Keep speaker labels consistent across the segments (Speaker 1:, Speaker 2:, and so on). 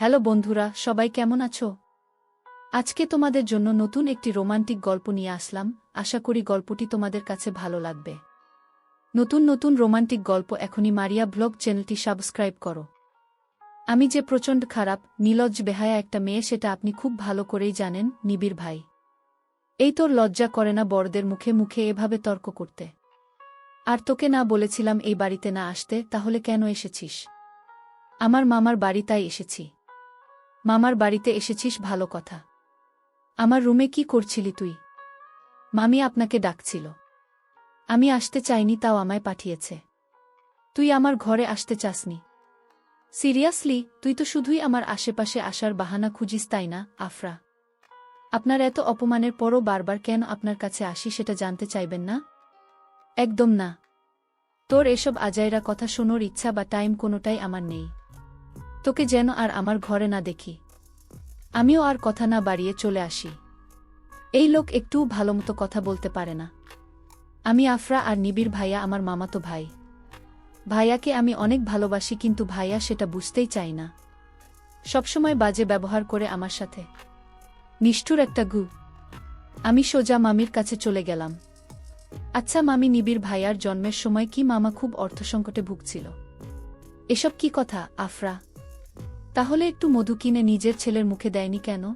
Speaker 1: Hello বন্ধুরা, সবাই কেমন আছো? আজকে তোমাদের জন্য নতুন একটি রোমান্টিক গল্প নিয়ে আসলাম। আশা করি গল্পটি তোমাদের কাছে ভালো লাগবে। নতুন নতুন রোমান্টিক গল্প এখনই মারিয়া ব্লগ চ্যানেলটি সাবস্ক্রাইব করো। আমি যে প্রচণ্ড খারাপ নীলজ্জ বেহায়া একটা মেয়ে সেটা আপনি খুব ভালো করেই জানেন, নিবিড় ভাই। এই তোর লজ্জা করে না বড়দের মুখে মুখে এভাবে তর্ক করতে? আর তোকে না বলেছিলাম এই বাড়িতে না আসতে, তাহলে কেন এসেছিস? আমার মামার বাড়ি তাই এসেছি। মামার বাড়িতে এসেছিস ভালো কথা। আমার রুমে কি করছিলি তুই? মামি আপনাকে ডাকছিল। আমি আসতে চাইনি, তাও আমায় পাঠিয়েছে। তুই আমার ঘরে আসতে চাসনি। সিরিয়াসলি, তুই তো শুধুই আমার আশেপাশে আসার বাহানা খুঁজিস, তাই না, আফরা? আপনার এত অপমানের পরও বারবার কেন আপনার কাছে আসি সেটা জানতে চাইবেন না? একদম না। তোর এসব আজাইরা কথা শোনোর ইচ্ছা বা টাইম কোনোটাই আমার নেই। তোকে যেন আর আমার ঘরে না দেখি। আমিও আর কথা না বাড়িয়ে চলে আসি। এই লোক একটুও ভালোমতো কথা বলতে পারে না। আমি আফরা আর নিবিড় ভাইয়া আমার মামাতো ভাই। ভাইয়াকে আমি অনেক ভালোবাসি কিন্তু ভাইয়া সেটা বুঝতেই চাই না। সবসময় বাজে ব্যবহার করে আমার সাথে। নিষ্ঠুর একটা গু। আমি সোজা মামির কাছে চলে গেলাম। আচ্ছা মামি নিবিড় ভাইয়ার জন্মের সময় কি মামা খুব অর্থসংকটে ভুগছিল? এসব কি কথা, আফরা? তাহলে একটু মধু কিনে নিজের ছেলের মুখে দেয়নি কেন?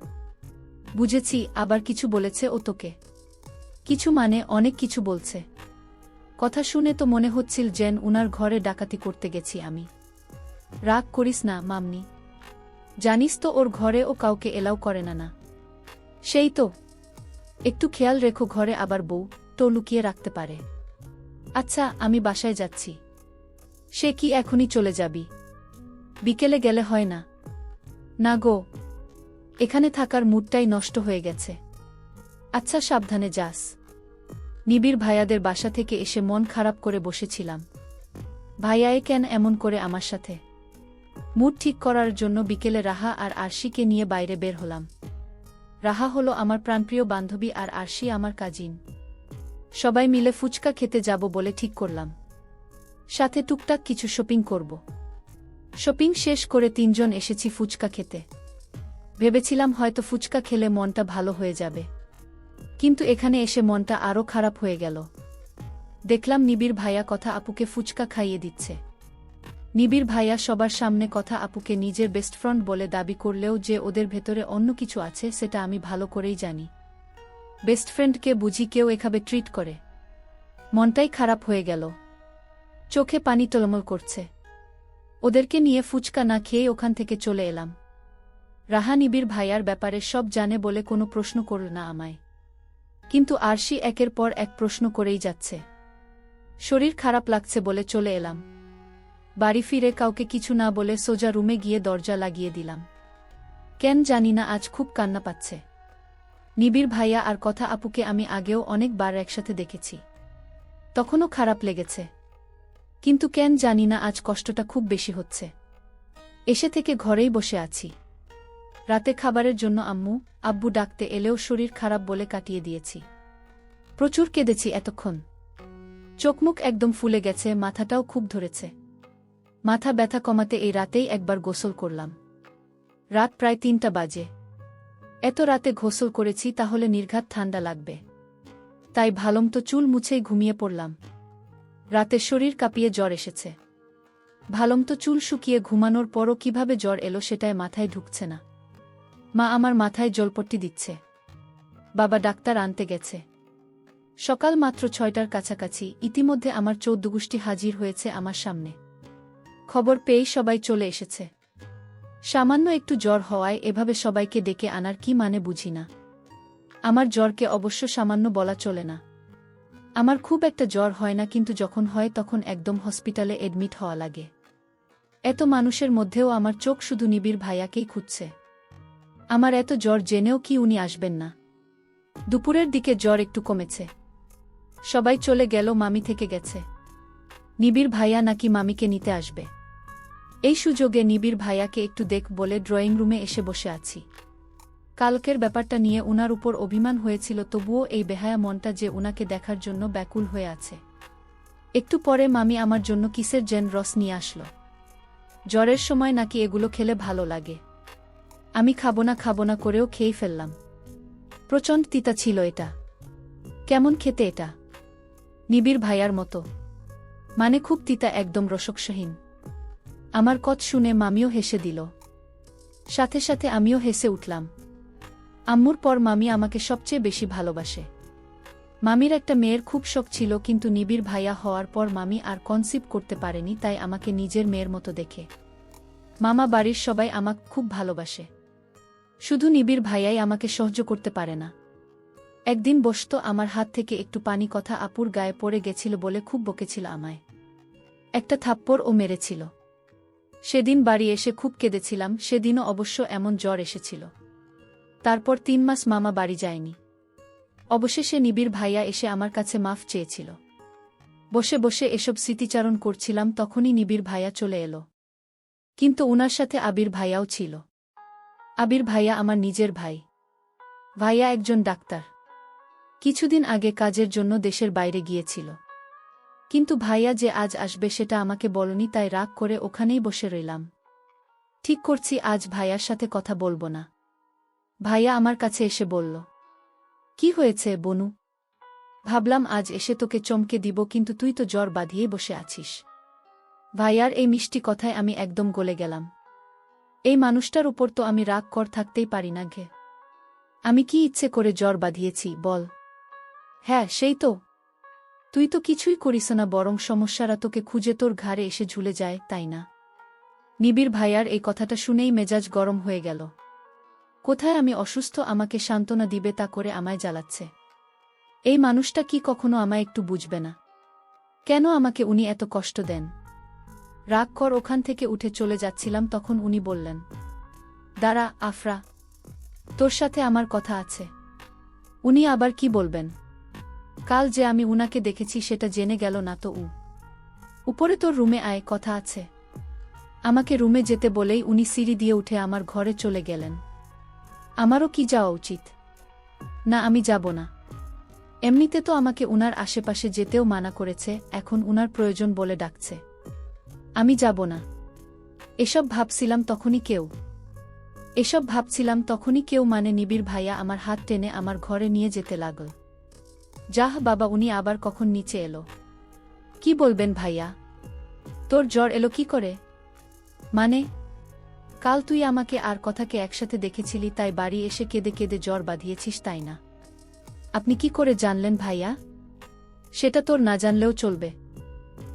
Speaker 1: বুঝেছি, আবার কিছু বলেছে ও তোকে। কিছু মানে অনেক কিছু বলছে। কথা শুনে তো মনে হচ্ছিল যেন উনার ঘরে ডাকাতি করতে গেছি আমি। রাগ করিস না, মামনি। জানিস তো ওর ঘরে ও কাউকে এলাও করে না না। সেই তো। একটু খেয়াল রেখো ঘরে আবার বউ, তো লুকিয়ে রাখতে পারে। আচ্ছা আমি বাসায় যাচ্ছি। সে কি এখনই চলে যাবি? বিকেলে গেলে হয় না। না গো, এখানে থাকার মুডটাই নষ্ট হয়ে গেছে। আচ্ছা সাবধানে যাস। নিবিড় ভাইয়াদের বাসা থেকে এসে মন খারাপ করে বসেছিলাম। ভাইয়ায়ে কেন এমন করে আমার সাথে? মুড ঠিক করার জন্য বিকেলে রাহা আর আরশিকে নিয়ে বাইরে বের হলাম। রাহা হলো আমার প্রাণপ্রিয় বান্ধবী আর আরশি আমার কাজিন। সবাই মিলে ফুচকা খেতে যাব বলে ঠিক করলাম। সাথে টুকটাক কিছু শপিং করব। শপিং শেষ করে তিনজন এসেছি ফুচকা খেতে। ভেবেছিলাম হয়তো ফুচকা খেলে মনটা ভালো হয়ে যাবে। কিন্তু এখানে এসে মনটা আরও খারাপ হয়ে গেল। দেখলাম নিবিড় ভাইয়া কথা আপুকে ফুচকা খাইয়ে দিচ্ছে। নিবিড় ভাইয়া সবার সামনে কথা আপুকে নিজের বেস্ট ফ্রেন্ড বলে দাবি করলেও যে ওদের ভেতরে অন্য কিছু আছে সেটা আমি ভালো করেই জানি। বেস্ট ফ্রেন্ডকে বুঝি কেউ এভাবে ট্রিট করে। মনটাই খারাপ হয়ে গেল। চোখে পানি টলমল করছে। ওদেরকে নিয়ে ফুচকা না খেয়ে ওখান থেকে চলে এলাম। রাহা নিবিড় ভাইয়ার ব্যাপারে সব জানে বলে কোনো প্রশ্ন করল না আমায়। কিন্তু আরশি একের পর এক প্রশ্ন করেই যাচ্ছে। শরীর খারাপ লাগছে বলে চলে এলাম। বাড়ি ফিরে কাউকে কিছু না বলে সোজা রুমে গিয়ে দরজা লাগিয়ে দিলাম। কেন জানি না আজ খুব কান্না পাচ্ছে। নিবিড় ভাইয়া আর কথা আপুকে আমি আগেও অনেকবার একসাথে দেখেছি। তখনও খারাপ লেগেছে। কিন্তু কেন জানি না আজ কষ্টটা খুব বেশি হচ্ছে। এসে থেকে ঘরেই বসে আছি। রাতে খাবারের জন্য আম্মু, আব্বু ডাকতে এলেও শরীর খারাপ বলে কাটিয়ে দিয়েছি। প্রচুর কেঁদেছি এতক্ষণ। চোখমুখ একদম ফুলে গেছে, মাথাটাও খুব ধরেছে। মাথা ব্যথা কমাতে এই রাতেই একবার গোসল করলাম। রাত প্রায় তিনটা বাজে। এত রাতে গোসল করেছি তাহলে নির্ঘাত ঠান্ডা লাগবে। তাই ভালম তো চুল মুছেই ঘুমিয়ে পড়লাম। রাতে শরীর কাঁপিয়ে জ্বর এসেছে। ভালম তো চুল শুকিয়ে ঘুমানোর পরও কীভাবে জ্বর এলো সেটায় মাথায় ঢুকছে না। মা আমার মাথায় জলপট্টি দিচ্ছে। বাবা ডাক্তার আনতে গেছে। সকাল মাত্র ছয়টার কাছাকাছি ইতিমধ্যে আমার চৌদ্দগুষ্টি হাজির হয়েছে আমার সামনে। খবর পেয়েই সবাই চলে এসেছে। সামান্য একটু জ্বর হওয়ায় এভাবে সবাইকে ডেকে আনার কি মানে বুঝি না। আমার জ্বরকে অবশ্য সামান্য বলা চলে না। আমার খুব একটা জ্বর হয় না, কিন্তু যখন হয় তখন একদম হসপিটালে এডমিট হওয়া লাগে। এত মানুষের মধ্যেও আমার চোখ শুধু নিবিড় ভাইয়াকেই খুঁজছে। আমার এত জ্বর জেনেও কি উনি আসবেন না? দুপুরের দিকে জ্বর একটু কমেছে। সবাই চলে গেল, মামি থেকে গেছে। নিবিড় ভাইয়া নাকি মামিকে নিতে আসবে। এই সুযোগে নিবিড় ভাইয়াকে একটু দেখ বলে ড্রয়িং রুমে এসে বসে আছি। কালকের ব্যাপারটা নিয়ে উনার উপর অভিমান হয়েছিল, তবুও এই বেহায়া মনটা যে উনাকে দেখার জন্য ব্যাকুল হয়ে আছে। একটু পরে মামি আমার জন্য কিসের জেন রস নিয়ে আসলো। জ্বরের সময় নাকি এগুলো খেলে ভালো লাগে। আমি খাব না খাব না করেও খেয়ে ফেললাম। প্রচণ্ড তিতা ছিল এটা। কেমন খেতে এটা? নিবিড় ভাইয়ার মতো। মানে খুব তিতা একদম রসকসহীন। আমার কত শুনে মামিও হেসে দিল। সাথে সাথে আমিও হেসে উঠলাম। আম্মুর পর মামি আমাকে সবচেয়ে বেশি ভালোবাসে। মামির একটা মেয়ের খুব শখ ছিল, কিন্তু নিবিড় ভাইয়া হওয়ার পর মামি আর কনসিভ করতে পারেনি, তাই আমাকে নিজের মেয়ের মতো দেখে। মামা বাড়ির সবাই আমাক খুব ভালোবাসে। শুধু নিবিড় ভাইয়াই আমাকে সহ্য করতে পারে না। একদিন বসত আমার হাত থেকে একটু পানি কথা আপুর গায়ে পড়ে গেছিল বলে খুব বকেছিল আমায়। একটা থাপ্পড় ও মেরেছিল। সেদিন বাড়ি এসে খুব কেঁদেছিলাম, সেদিনও অবশ্য এমন জ্বর এসেছিল। তারপর তিন মাস মামা বাড়ি যায়নি। অবশেষে নিবিড় ভাইয়া এসে আমার কাছে মাফ চেয়েছিল। বসে বসে এসব স্মৃতিচারণ করছিলাম, তখনই নিবিড় ভাইয়া চলে এলো। কিন্তু উনার সাথে আবির ভাইয়াও ছিল। আবির ভাইয়া আমার নিজের ভাই। ভাইয়া একজন ডাক্তার। কিছুদিন আগে কাজের জন্য দেশের বাইরে গিয়েছিল। কিন্তু ভাইয়া যে আজ আসবে সেটা আমাকে বলনি, তাই রাগ করে ওখানেই বসে রইলাম। ঠিক করছি, আজ ভাইয়ার সাথে কথা বলব না। ভাইয়া আমার কাছে এসে বলল, কি হয়েছে বনু? ভাবলাম আজ এসে তোকে চমকে দিব, কিন্তু তুই তো জ্বর বাঁধিয়ে বসে আছিস। ভাইয়ার এই মিষ্টি কথায় আমি একদম গলে গেলাম। এই মানুষটার উপর তো আমি রাগ কর থাকতেই পারি না ঘে। আমি কি ইচ্ছে করে জ্বর বাঁধিয়েছি, বল। হ্যাঁ সেই তো। তুই তো কিছুই করিস না, বরং সমস্যারা তোকে খুঁজে তোর ঘাড়ে এসে ঝুলে যায়, তাই না? নিবিড় ভাইয়ার এই কথাটা শুনেই মেজাজ গরম হয়ে গেল। কোথায় আমি অসুস্থ আমাকে সান্ত্বনা দিবে তা করে আমায় জ্বালাচ্ছে। এই মানুষটা কি কখনো আমায় একটু বুঝবে না? কেন আমাকে উনি এত কষ্ট দেন? রাগ কর, ওখান থেকে উঠে চলে যাচ্ছিলাম, তখন উনি বললেন, দাঁড়া, আফরা, তোর সাথে আমার কথা আছে। উনি আবার কি বলবেন? কাল যে আমি উনাকে দেখেছি সেটা জেনে গেল না তো উ। উপরে তোর রুমে আয়, কথা আছে। আমাকে রুমে যেতে বলেই উনি সিঁড়ি দিয়ে উঠে আমার ঘরে চলে গেলেন। আমারও কি যাওয়া উচিত? না, আমি যাব না। এমনিতে তো আমাকে উনার আশেপাশে যেতেও মানা করেছে, এখন উনার প্রয়োজন বলে ডাকছে। আমি যাব না। এসব ভাবছিলাম তখনই কেউ। এসব ভাবছিলাম তখনই কেউ মানে নিবিড় ভাইয়া আমার হাত টেনে আমার ঘরে নিয়ে যেতে লাগল। যাহ বাবা, উনি আবার কখন নিচে এলো। কি বলবেন ভাইয়া? তোর জ্বর এলো কি করে? মানে কাল তুই আমাকে আর কথাকে একসাথে দেখেছিলি, তাই বাড়ি এসে কেঁদে কেঁদে জ্বর বাঁধিয়েছিস, তাই না? আপনি কি করে জানলেন ভাইয়া? সেটা তোর না জানলেও চলবে।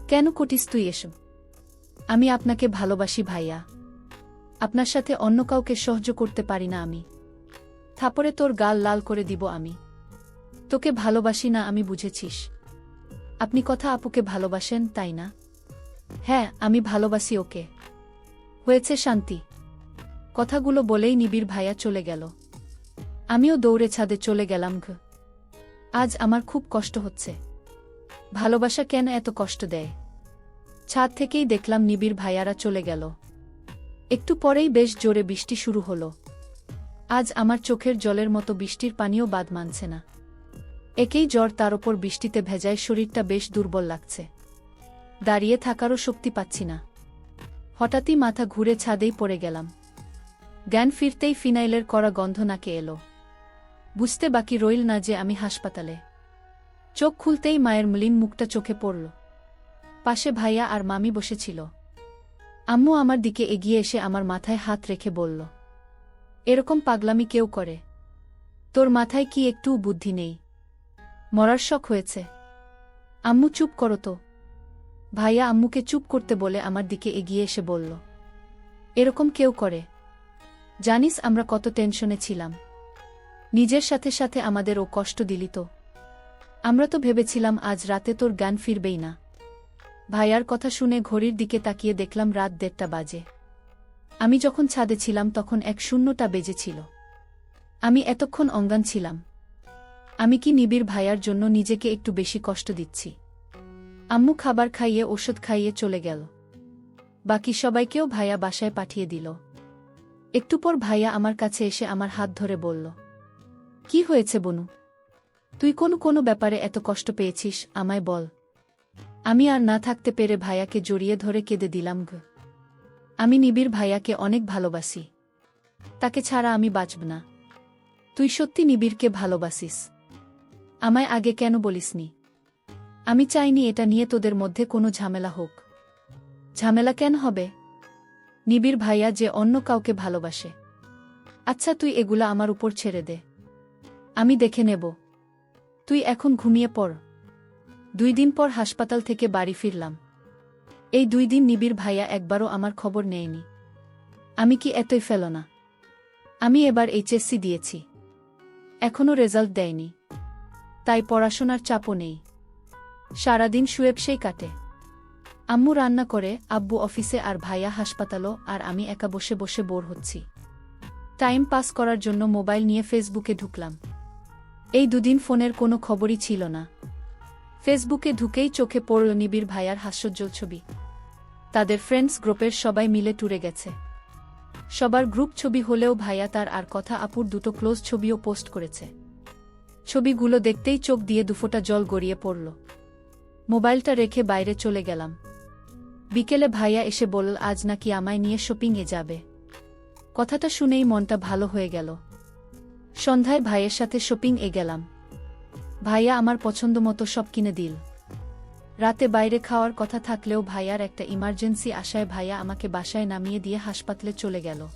Speaker 1: কেন কটিস তুই এসব? আমি আপনাকে ভালোবাসি ভাইয়া। আপনার সাথে অন্য কাউকে সহ্য করতে পারি না আমি। থাপরে তোর গাল লাল করে দিব আমি। তোকে ভালোবাসি না আমি বুঝেছিস। আপনি কথা আপুকে ভালোবাসেন, তাই না? হ্যাঁ আমি ভালোবাসি ওকে। হয়েছে শান্তি। কথাগুলো বলেই নিবিড় ভাইয়া চলে গেল। আমিও দৌড়ে ছাদে চলে গেলাম ঘ। আজ আমার খুব কষ্ট হচ্ছে। ভালোবাসা কেন এত কষ্ট দেয়? ছাদ থেকেই দেখলাম নিবিড় ভাইয়ারা চলে গেল। একটু পরেই বেশ জোরে বৃষ্টি শুরু হল। আজ আমার চোখের জলের মতো বৃষ্টির পানিও বাদ মানছে না। একেই জ্বর তার ওপর বৃষ্টিতে ভেজায় শরীরটা বেশ দুর্বল লাগছে। দাঁড়িয়ে থাকারও শক্তি পাচ্ছি না। হঠাৎই মাথা ঘুরে ছাদেই পড়ে গেলাম। জ্ঞান ফিরতেই ফিনাইলের করা গন্ধ নাকে এলো। বুঝতে বাকি রইল না যে আমি হাসপাতালে। চোখ খুলতেই মায়ের মলিন মুখটা চোখে পড়ল। পাশে ভাইয়া আর মামি বসেছিল। আম্মু আমার দিকে এগিয়ে এসে আমার মাথায় হাত রেখে বলল, এরকম পাগলামি কেউ করে। তোর মাথায় কি একটু বুদ্ধি নেই? মরার শখ হয়েছে। আম্মু চুপ করো তো। ভাইয়া আম্মুকে চুপ করতে বলে আমার দিকে এগিয়ে এসে বলল, এরকম কেউ করে। জানিস আমরা কত টেনশনে ছিলাম। নিজের সাথে সাথে আমাদের ও কষ্ট দিলি তো। আমরা তো ভেবেছিলাম আজ রাতে তোর জ্ঞান ফিরবেই না। ভাইয়ার কথা শুনে ঘড়ির দিকে তাকিয়ে দেখলাম রাত দেড়টা বাজে। আমি যখন ছাদে ছিলাম তখন এক শূন্যটা বেজেছিল আমি এতক্ষণ অঙ্গান ছিলাম। আমি কি নিবিড় ভাইয়ার জন্য নিজেকে একটু বেশি কষ্ট দিচ্ছি? আম্মু খাবার খাইয়ে ওষুধ খাইয়ে চলে গেল। বাকি সবাইকেও ভাইয়া বাসায় পাঠিয়ে দিল। একটু পর ভাইয়া আমার কাছে এসে আমার হাত ধরে বলল, কি হয়েছে বনু? তুই কোন কোনো ব্যাপারে এত কষ্ট পেয়েছিস? আমায় বল। আমি আর না থাকতে পেরে ভাইয়াকে জড়িয়ে ধরে কেঁদে দিলাম ঘ আমি নিবিড় ভাইয়াকে অনেক ভালোবাসি। তাকে ছাড়া আমি বাঁচব না। তুই সত্যি নিবিড়কে ভালোবাসিস। আমায় আগে কেন বলিসনি? আমি চাইনি এটা নিয়ে তোদের মধ্যে কোনো ঝামেলা হোক। ঝামেলা কেন হবে? নিবিড় ভাইয়া যে অন্য কাউকে ভালোবাসে। আচ্ছা তুই এগুলা আমার উপর ছেড়ে দে। আমি দেখে নেব। তুই এখন ঘুমিয়ে পড়। দুই দিন পর হাসপাতাল থেকে বাড়ি ফিরলাম। এই দুই দিন নিবিড় ভাইয়া একবারও আমার খবর নেয়নি। আমি কি এতই ফেল না? আমি এবার এইচএসসি দিয়েছি। এখনও রেজাল্ট দেয়নি। তাই পড়াশোনার চাপও নেই। সারাদিন শুয়েবসেই কাটে। আম্মু রান্না করে, আব্বু অফিসে আর ভাইয়া হাসপাতালও, আর আমি একা বসে বসে বোর হচ্ছি। টাইম পাস করার জন্য মোবাইল নিয়ে ফেসবুকে ঢুকলাম। এই দুদিন ফোনের কোনো খবরই ছিল না। ফেসবুকে ঢুকেই চোখে পড়ল নিবিড় ভাইয়ার হাস্যোজ্জ্বল ছবি। তাদের ফ্রেন্ডস গ্রুপের সবাই মিলে ট্যুরে গেছে। সবার গ্রুপ ছবি হলেও ভাইয়া তার আর কথা আপুর দুটো ক্লোজ ছবিও পোস্ট করেছে। ছবিগুলো দেখতেই চোখ দিয়ে দুফোটা জল গড়িয়ে পড়ল। মোবাইলটা রেখে বাইরে চলে গেলাম। বিকেলে ভাইয়া এসে বলল, আজ নাকি আমায় নিয়ে শপিংয়ে যাবে। কথাটা শুনেই মনটা ভালো হয়ে গেল। সন্ধ্যায় ভাইয়ের সাথে শপিং এ গেলাম। ভাইয়া আমার পছন্দ মতো সব কিনে দিল। রাতে বাইরে খাওয়ার কথা থাকলেও ভাইয়ার একটা ইমার্জেন্সি আশায় ভাইয়া আমাকে বাসায় নামিয়ে দিয়ে হাসপাতালে চলে গেল।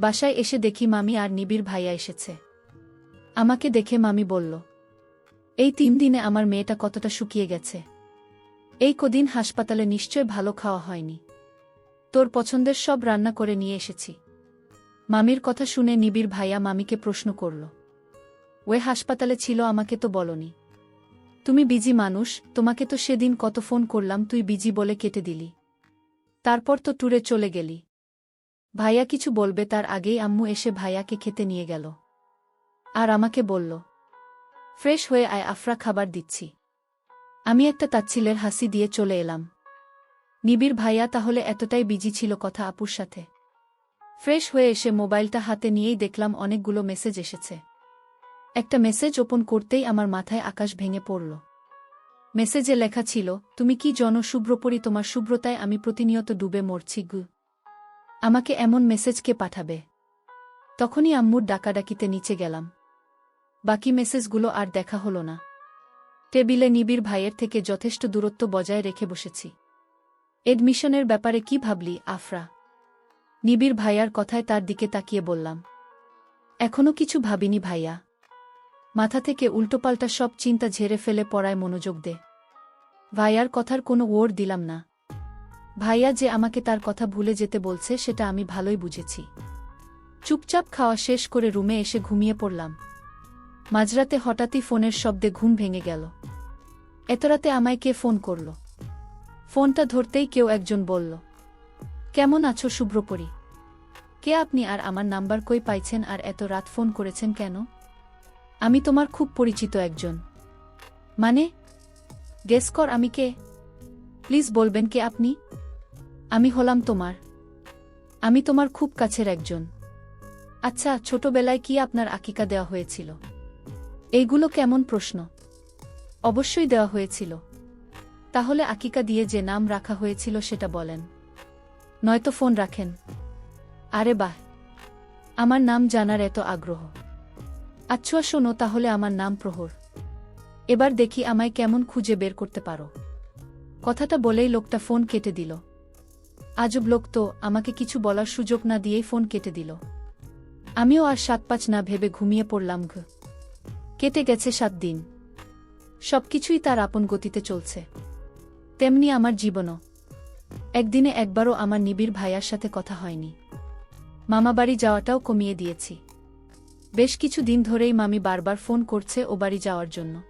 Speaker 1: বাসায় এসে দেখি মামি আর নিবিড় ভাইয়া এসেছে। আমাকে দেখে মামি বলল, এই তিন দিনে আমার মেয়েটা কতটা শুকিয়ে গেছে। এই কদিন হাসপাতালে নিশ্চয় ভালো খাওয়া হয়নি। তোর পছন্দের সব রান্না করে নিয়ে এসেছি। মামির কথা শুনে নিবিড় ভাইয়া মামিকে প্রশ্ন করল। ওয়ে হাসপাতালে ছিল, আমাকে তো বলনি। তুমি বিজি মানুষ, তোমাকে তো সেদিন কত ফোন করলাম, তুই বিজি বলে কেটে দিলি। তারপর তো ট্যুরে চলে গেলি। ভাইয়া কিছু বলবে, তার আগেই আম্মু এসে ভাইয়াকে খেতে নিয়ে গেল। আর আমাকে বলল, ফ্রেশ হয়ে আয়, আফরা খাবার দিচ্ছি। আমি একটা তাচ্ছিলের হাসি দিয়ে চলে এলাম। নিবিড় ভাইয়া তাহলে এতটাই বিজি ছিল কথা আপুর সাথে। ফ্রেশ হয়ে এসে মোবাইলটা হাতে নিয়েই দেখলাম অনেকগুলো মেসেজ এসেছে। একটা মেসেজ ওপন করতেই আমার মাথায় আকাশ ভেঙে পড়ল। মেসেজে লেখা ছিল, তুমি কি জন শুভ্রপরি তোমার শুভ্রতায় আমি প্রতিনিয়ত ডুবে মরছি, গু। আমাকে এমন মেসেজ কে পাঠাবে? তখনই আম্মুর ডাকাডাকিতে নিচে গেলাম। বাকি মেসেজগুলো আর দেখা হলো না। টেবিলে নিবিড় ভাইয়ের থেকে যথেষ্ট দূরত্ব বজায় রেখে বসেছি। এডমিশনের ব্যাপারে কি ভাবলি, আফরা? নিবিড় ভাইয়ার কথায় তার দিকে তাকিয়ে বললাম। এখনও কিছু ভাবিনি ভাইয়া। মাথা থেকে উল্টোপাল্টা সব চিন্তা ঝেড়ে ফেলে পড়ায় মনোযোগ দে। ভাইয়ার কথার কোনো ওর দিলাম না। ভাইয়া যে আমাকে তার কথা ভুলে যেতে বলছে সেটা আমি ভালোই বুঝেছি। চুপচাপ খাওয়া শেষ করে রুমে এসে ঘুমিয়ে পড়লাম। মাঝরাতে হঠাৎই ফোনের শব্দে ঘুম ভেঙে গেল। এতরাতে আমায় কে ফোন করল? ফোনটা ধরতেই কেউ একজন বলল, কেমন আছো শুভ্রপরি? কে আপনি আর আমার নাম্বার কই পাইছেন আর এত রাত ফোন করেছেন কেন? আমি তোমার খুব পরিচিত একজন। মানে গেস কর আমি কে? প্লিজ বলবেন কে আপনি? আমি হলাম তোমার। আমি তোমার খুব কাছের একজন। আচ্ছা ছোটবেলায় কি আপনার আকিকা দেওয়া হয়েছিল? এইগুলো কেমন প্রশ্ন? অবশ্যই দেওয়া হয়েছিল। তাহলে আকিকা দিয়ে যে নাম রাখা হয়েছিল সেটা বলেন। নয়তো ফোন রাখেন। আরে বাহ! আমার নাম জানার এত আগ্রহ। আচ্ছা শোনো, তাহলে আমার নাম প্রহর। এবার দেখি আমায় কেমন খুঁজে বের করতে পারো। কথাটা বলেই লোকটা ফোন কেটে দিল। আজব লোক তো, আমাকে কিছু বলার সুযোগ না দিয়েই ফোন কেটে দিল। আমিও আর সাত পাঁচ না ভেবে ঘুমিয়ে পড়লাম ঘ। কেটে গেছে সাত দিন। সবকিছুই তার আপন গতিতে চলছে। তেমনি আমার জীবনও। একদিনে একবারও আমার নিবিড় ভাইয়ার সাথে কথা হয়নি। মামাবাড়ি যাওয়াটাও কমিয়ে দিয়েছি। বেশ কিছু দিন ধরেই মামি বারবার ফোন করছে ও বাড়ি যাওয়ার জন্য।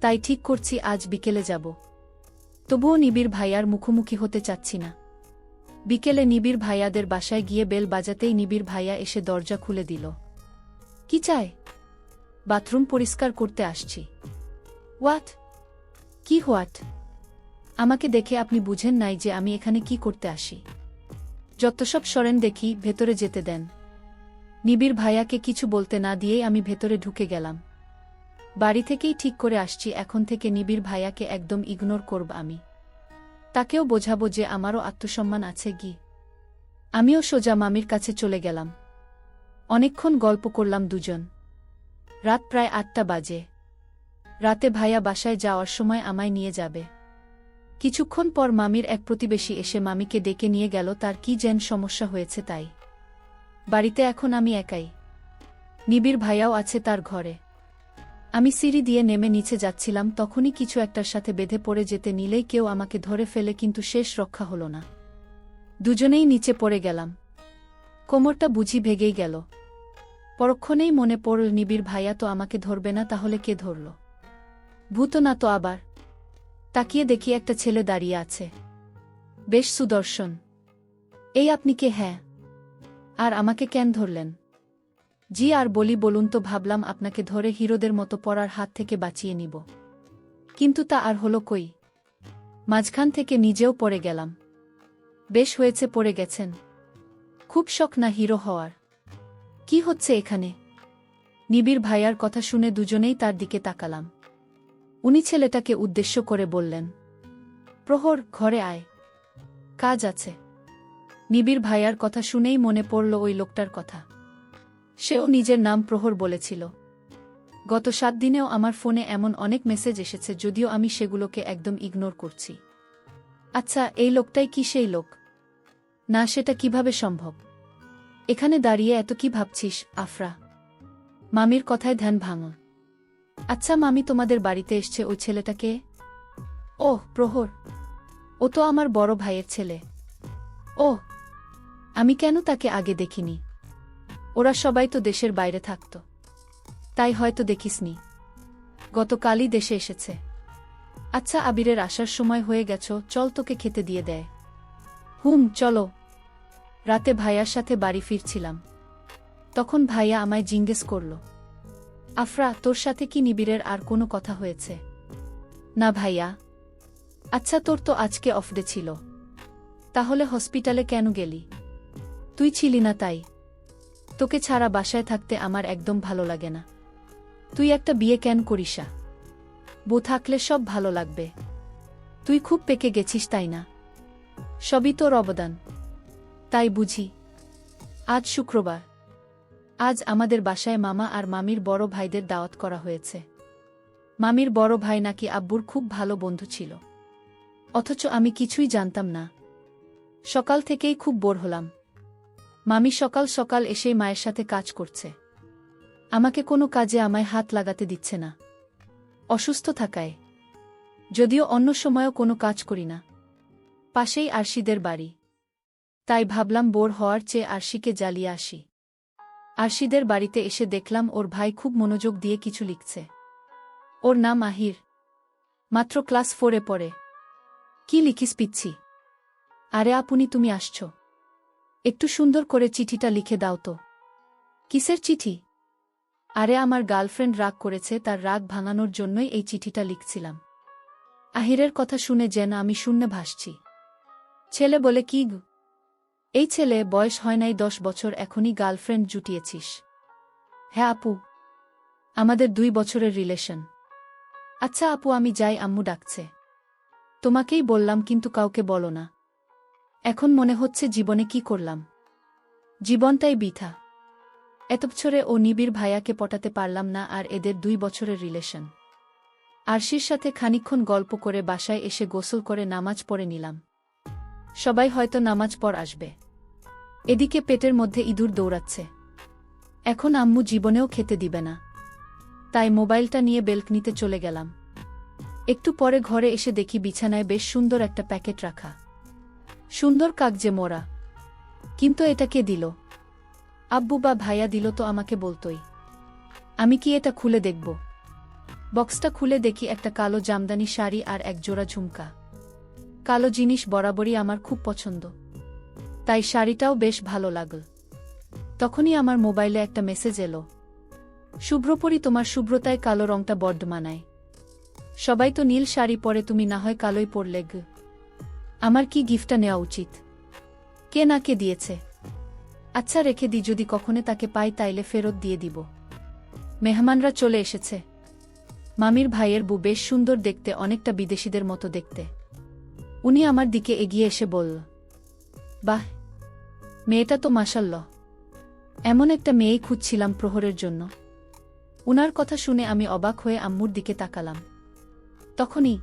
Speaker 1: তাই ঠিক করছি আজ বিকেলে যাব। তবুও নিবিড় ভাইয়ার মুখোমুখি হতে চাচ্ছি না। বিকেলে নিবিড় ভাইয়াদের বাসায় গিয়ে বেল বাজাতেই নিবিড় ভাইয়া এসে দরজা খুলে দিল। কি চায়? বাথরুম পরিষ্কার করতে আসছি। হোয়াট? কি হোয়াট? আমাকে দেখে আপনি বুঝেন নাই যে আমি এখানে কি করতে আসি। যত সব সরেন দেখি, ভেতরে যেতে দেন। নিবিড় ভাইয়াকে কিছু বলতে না দিয়েই আমি ভেতরে ঢুকে গেলাম। বাড়ি থেকেই ঠিক করে আসছি, এখন থেকে নিবিড় ভাইয়াকে একদম ইগনোর করব আমি। তাকেও বোঝাবো যে আমারও আত্মসম্মান আছে গি আমিও সোজা মামির কাছে চলে গেলাম। অনেকক্ষণ গল্প করলাম দুজন। রাত প্রায় আটটা বাজে। রাতে ভাইয়া বাসায় যাওয়ার সময় আমায় নিয়ে যাবে। কিছুক্ষণ পর মামির এক প্রতিবেশী এসে মামিকে ডেকে নিয়ে গেল, তার কি যেন সমস্যা হয়েছে তাই। বাড়িতে এখন আমি একাই। নিবিড় ভাইয়াও আছে তার ঘরে। আমি সিঁড়ি দিয়ে নেমে নিচে যাচ্ছিলাম, তখনই কিছু একটার সাথে বেঁধে পড়ে যেতে নিলেই কেউ আমাকে ধরে ফেলে, কিন্তু শেষ রক্ষা হল না। দুজনেই নিচে পড়ে গেলাম। কোমরটা বুঝি ভেগেই গেল। পরক্ষণেই মনে পড়ল, নিবিড় ভাইয়া তো আমাকে ধরবে না, তাহলে কে ধরল? ভূত না তো আবার? তাকিয়ে দেখি একটা ছেলে দাঁড়িয়ে আছে। বেশ সুদর্শন। এই আপনি কে? হ্যাঁ। আর আমাকে কেন ধরলেন? জি, আর বলি, বলুন তো, ভাবলাম আপনাকে ধরে হিরোদের মতো পড়ার হাত থেকে বাঁচিয়ে নিব। কিন্তু তা আর হলো কই? মাঝখান থেকে নিজেও পড়ে গেলাম। বেশ হয়েছে, পড়ে গেছেন। খুব শখ না হিরো হওয়ার। কি হচ্ছে এখানে? নিবিড় ভাইয়ার কথা শুনে দুজনেই তার দিকে তাকালাম। উনি ছেলেটাকে উদ্দেশ্য করে বললেন, প্রহর, ঘরে আয়। কাজ আছে নিবিড় ভাইয়ার কথা শুনেই মনে পড়ল ওই লোকটার কথা। সেও নিজের নাম প্রহর বলেছিল। গত সাত দিনেও আমার ফোনে এমন অনেক মেসেজ এসেছে যদিও আমি সেগুলোকে একদম ইগনোর করছি। আচ্ছা এই লোকটাই কি সেই লোক? না, সেটা কীভাবে সম্ভব? এখানে দাঁড়িয়ে এত কি ভাবছিস, আফরা? মামির কথায় ধ্যান ভাঙ। আচ্ছা মামি, তোমাদের বাড়িতে এসছে ওই ছেলেটাকে ওহ, প্রহর। ও তো আমার বড় ভাইয়ের ছেলে। ও আমি কেন তাকে আগে দেখিনি? ওরা সবাই তো দেশের বাইরে থাকত। তাই হয়তো দেখিসনি। গতকালই দেশে এসেছে। আচ্ছা আবিরের আসার সময় হয়ে গেছ, চল তোকে খেতে দিয়ে দেয়। হুম, চলো। রাতে ভাইয়ার সাথে বাড়ি ফিরছিলাম। তখন ভাইয়া আমায় জিজ্ঞেস করল, আফরা, তোর সাথে কি নিবিড়ের আর কোনো কথা হয়েছে? না ভাইয়া। আচ্ছা তোর তো আজকে অফডে ছিল। তাহলে হসপিটালে কেন গেলি? তুই ছিলি না তাই। তোকে ছাড়া বাসায় থাকতে আমার একদম ভালো লাগে না। তুই একটা বিয়ে কেন করিসা বউ থাকলে সব ভালো লাগবে। তুই খুব পেকে গেছিস তাই না? সবই তোর অবদান। তাই বুঝি। আজ শুক্রবার। আজ আমাদের বাসায় মামা আর মামির বড় ভাইদের দাওয়াত করা হয়েছে। মামির বড় ভাই নাকি আব্বুর খুব ভালো বন্ধু ছিল। অথচ আমি কিছুই জানতাম না। সকাল থেকেই খুব বোর হলাম। মামি সকাল সকাল এসেই মায়ের সাথে কাজ করছে। আমাকে কোনো কাজে আমায় হাত লাগাতে দিচ্ছে না। অসুস্থ থাকায়। যদিও অন্য সময়ও কোনো কাজ করি না। পাশেই আরশিদের বাড়ি। তাই ভাবলাম বোর হওয়ার চেয়ে আরশিকে জ্বালিয়ে আসি। আরশিদের বাড়িতে এসে দেখলাম ওর ভাই খুব মনোযোগ দিয়ে কিছু লিখছে। ওর নাম আহির। মাত্র ক্লাস ফোরে পড়ে। কি লিখিস পিচ্ছি? আরে আপনি তুমি আসছ। একটু সুন্দর করে চিঠিটা লিখে দাও তো। কিসের চিঠি? আরে আমার গার্লফ্রেন্ড রাগ করেছে, তার রাগ ভাঙানোর জন্যই এই চিঠিটা লিখছিলাম। আহিরের কথা শুনে যেন আমি শূন্যে ভাসছি। ছেলে বলে কি? এই ছেলে বয়স হয় নাই দশ বছর, এখনই গার্লফ্রেন্ড জুটিয়েছিস। হ্যাঁ আপু, আমাদের দুই বছরের রিলেশন। আচ্ছা আপু, আমি যাই, আম্মু ডাকছে। তোমাকেই বললাম, কিন্তু কাউকে বলো না। এখন মনে হচ্ছে জীবনে কি করলাম। জীবনটাই বিথা। এত বছরে ও নিবিড় ভাইয়াকে পটাতে পারলাম না, আর এদের দুই বছরের রিলেশন। আরশির সাথে খানিক্ষণ গল্প করে বাসায় এসে গোসল করে নামাজ পড়ে নিলাম। সবাই হয়তো নামাজ পর আসবে। এদিকে পেটের মধ্যে ইঁদুর দৌড়াচ্ছে। এখন আম্মু জীবনেও খেতে দিবে না। তাই মোবাইলটা নিয়ে বেলকনিতে চলে গেলাম। একটু পরে ঘরে এসে দেখি বিছানায় বেশ সুন্দর একটা প্যাকেট রাখা। সুন্দর কাগজে মোড়া কিন্তু এটা কে দিল? আব্বু বা ভাইয়া দিল তো আমাকে বলতোই। আমি কি এটা খুলে দেখব? বক্সটা খুলে দেখি একটা কালো জামদানি শাড়ি আর এক জোড়া ঝুমকা। কালো জিনিস বরাবরই আমার খুব পছন্দ। তাই শাড়িটাও বেশ ভালো লাগল। তখনই আমার মোবাইলে একটা মেসেজ এলো। শুভ্রপরি তোমার শুভ্রতায় কালো রংটা বড্ড মানায়। সবাই তো নীল শাড়ি পরে তুমি না হয় কালোই পরলে গ। আমার কি গিফটটা নেওয়া উচিত? কে না কে দিয়েছে? আচ্ছা রেখে দি যদি কখনো তাকে পাই তাইলে ফেরত দিয়ে দিব। মেহমানরা চলে এসেছে। মামির ভাইয়ের বু বেশ সুন্দর দেখতে, অনেকটা বিদেশিদের মতো দেখতে। উনি আমার দিকে এগিয়ে এসে বলল বাহ, মেয়েটা তো মাসাল্ল এমন একটা মেয়েই খুঁজছিলাম প্রহরের জন্য। উনার কথা শুনে আমি অবাক হয়ে আম্মুর দিকে তাকালাম। তখনই